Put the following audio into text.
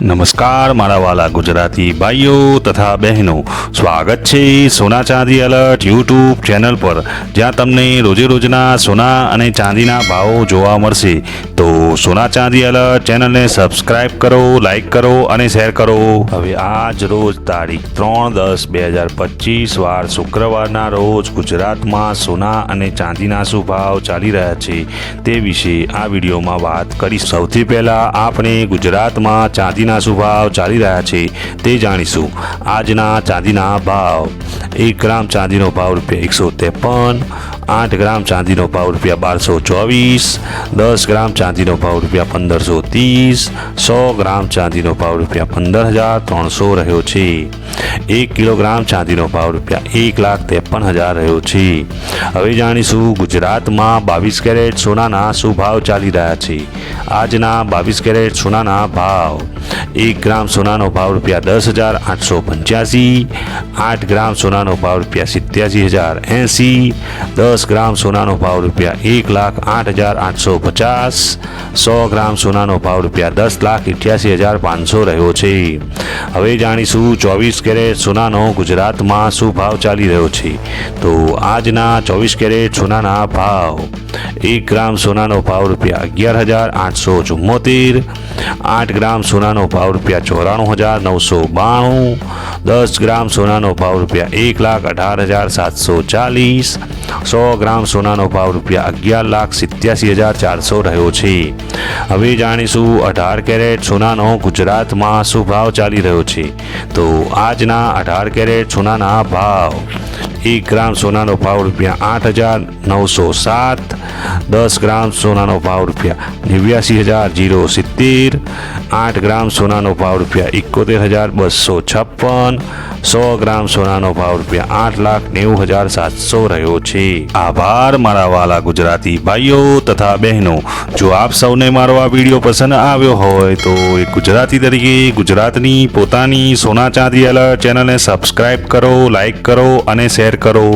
નમસ્કાર, મારા વાલા ગુજરાતી ભાઈઓ તથા બહેનો. સ્વાગત છે સોના ચાંદી અલર્ટ યુટ્યુબ ચેનલ પર. જ્યાં તમને રોજે રોજના સોના અને ચાંદીના ભાવો જોવા મળશે. તો સોના ચાંદી અલર્ટ ચેનલને સબસ્ક્રાઇબ કરો લાઈક કરો અને શેર કરો. હવે આજ રોજ તારીખ ત્રણ દસ બે હજાર પચીસ વાર શુક્રવારના રોજ ગુજરાતમાં સોના અને ચાંદીના શું ભાવ ચાલી રહ્યા છે તે વિશે આ વિડીયોમાં વાત કરીશ. સૌથી પહેલાં આપણે ગુજરાતમાં ચાંદીના શું ભાવ ચાલી રહ્યા છે, તે જાણીશું. આજના ચાંદીના ભાવ. એક ગ્રામ ચાંદીનો ભાવ રૂપિયા એકસો ત્રેપન, આઠ ગ્રામ ચાંદીનો ભાવ રૂપિયા બારસો ચોવીસ, દસ ગ્રામ ચાંદીનો ભાવ રૂપિયા પંદરસો ત્રીસ, સો ગ્રામ ચાંદીનો ભાવ રૂપિયા પંદર હજાર ત્રણસો રહ્યો છે. એક કિલોગ્રામ ચાંદીનો ભાવ રૂપિયા એક લાખ ત્રેપન હજાર રહ્યો છે. હવે જાણીશું ગુજરાતમાં બાવીસ કેરેટ સોનાના શું ભાવ ચાલી રહ્યા છે. આજના બાવીસ કેરેટ સોનાના ભાવ. એક ગ્રામ સોનાનો ભાવ રૂપિયા દસ હજાર આઠસો પંચ્યાસી, આઠ ગ્રામ સોનાનો ભાવ રૂપિયા સિત્યાસી હજાર એંસી, દસ ગ્રામ સોનાનો ભાવ રૂપિયા એક લાખ આઠ હજાર આઠસો પચાસ, સો ગ્રામ સોનાનો ભાવ રૂપિયા દસ લાખ અઠ્યાસી હજાર પાંચસો રહ્યો છે. હવે જાણીશું ચોવીસ કેરેટ સોનાનો ગુજરાતમાં શું ભાવ ચાલી રહ્યો છે. તો આજના ચોવીસ કેરેટ સોનાના ભાવ. એક ગ્રામ સોનાનો ભાવ રૂપિયા અગિયાર હજાર આઠસો ચુમ્મોતેર આઠ ગ્રામ સોનાનો ભાવ રૂપિયા ચોરાણું હજાર નવસો બાણું, દસ ગ્રામ સોનાનો ભાવ રૂપિયા એક લાખ અઢાર હજાર સાતસો ચાલીસ, સો ગ્રામ સોનાનો ભાવ રૂપિયા અગિયાર લાખ સિત્યાસી હજાર ચારસો રહ્યો છે. હવે જાણીશું અઢાર કેરેટ સોનાનો ગુજરાતમાં શું ભાવ ચાલી રહ્યો છે? તો આજના અઢાર કેરેટ સોનાના ભાવ. એક ગ્રામ સોનાનો ભાવ રૂપિયા આઠ હજાર નવસો સાત દસ ગ્રામ સોનાનો ભાવ રૂપિયા નેવ્યાસી હજાર જીરો સિત્તેર આઠ ગ્રામ સોનાનો ભાવ રૂપિયા એકોતેર હજાર બસો છપ્પન સો ગ્રામ સોનાનો ભાવ રૂપિયા આઠ લાખ નેવું હજાર સાતસો રહ્યો છે. આભાર મારા વાલા ગુજરાતી ભાઈઓ તથા બહેનો. જો આપ સૌને મારો આ વીડિયો પસંદ આવ્યો હોય તો એક ગુજરાતી તરીકે ગુજરાતની પોતાની સોના ચાંદી અલર્ટ ચેનલને સબસ્ક્રાઇબ કરો લાઈક કરો અને શેર કરો.